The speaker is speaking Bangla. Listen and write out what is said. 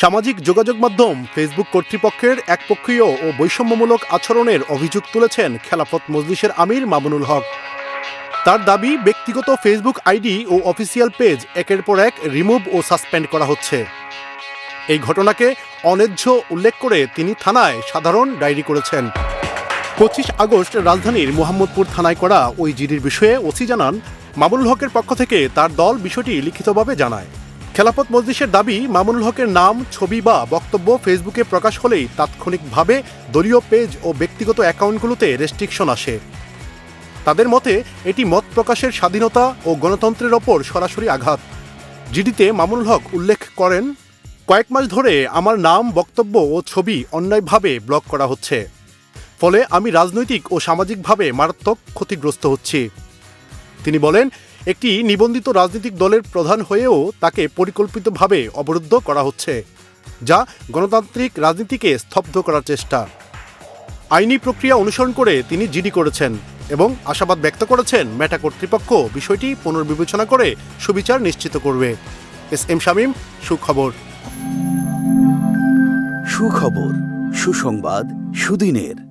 সামাজিক যোগাযোগ মাধ্যম ফেসবুক কর্তৃপক্ষের একপক্ষীয় ও বৈষম্যমূলক আচরণের অভিযোগ তুলেছেন খেলাফত মজলিসের আমির মামুনুল হক। তার দাবি, ব্যক্তিগত ফেসবুক আইডি ও অফিসিয়াল পেজ একের পর এক রিমুভ ও সাসপেন্ড করা হচ্ছে। এই ঘটনাকে অন্যায্য উল্লেখ করে তিনি থানায় সাধারণ ডায়েরি করেছেন। পঁচিশ আগস্ট রাজধানীর মোহাম্মদপুর থানায় করা ওই জিডির বিষয়ে ওসি জানান, মামুনুল হকের পক্ষ থেকে তার দল বিষয়টি লিখিতভাবে জানায়। খেলাফত মজলিসের দাবি, মামুনুল হকের নাম, ছবি বা বক্তব্য ফেসবুকে প্রকাশ হলেই তাৎক্ষণিকভাবে দলীয় পেজ ও ব্যক্তিগত অ্যাকাউন্টগুলোতে রেস্ট্রিকশন আসে। তাদের মতে, এটি মত প্রকাশের স্বাধীনতা ও গণতন্ত্রের ওপর সরাসরি আঘাত। জিডিতে মামুনুল হক উল্লেখ করেন, কয়েক মাস ধরে আমার নাম, বক্তব্য ও ছবি অন্যায়ভাবে ব্লক করা হচ্ছে। ফলে আমি রাজনৈতিক ও সামাজিকভাবে মারাত্মক ক্ষতিগ্রস্ত হচ্ছি। তিনি বলেন একটি নিবন্ধিত রাজনৈতিক দলের প্রধান হয়েও তাকে পরিকল্পিতভাবে অবরুদ্ধ করা হচ্ছে, যা গণতান্ত্রিক রাজনীতিকে স্তব্ধ করার চেষ্টা। আইনি প্রক্রিয়া অনুসরণ করে তিনি জিডি করেছেন এবং আশাবাদ ব্যক্ত করেছেন মেটা কর্তৃপক্ষ বিষয়টি পুনর্বিবেচনা করে সুবিচার নিশ্চিত করবে। এস এম শামীম, সুখবর। সুখবর, সুসংবাদ, সুদিনের।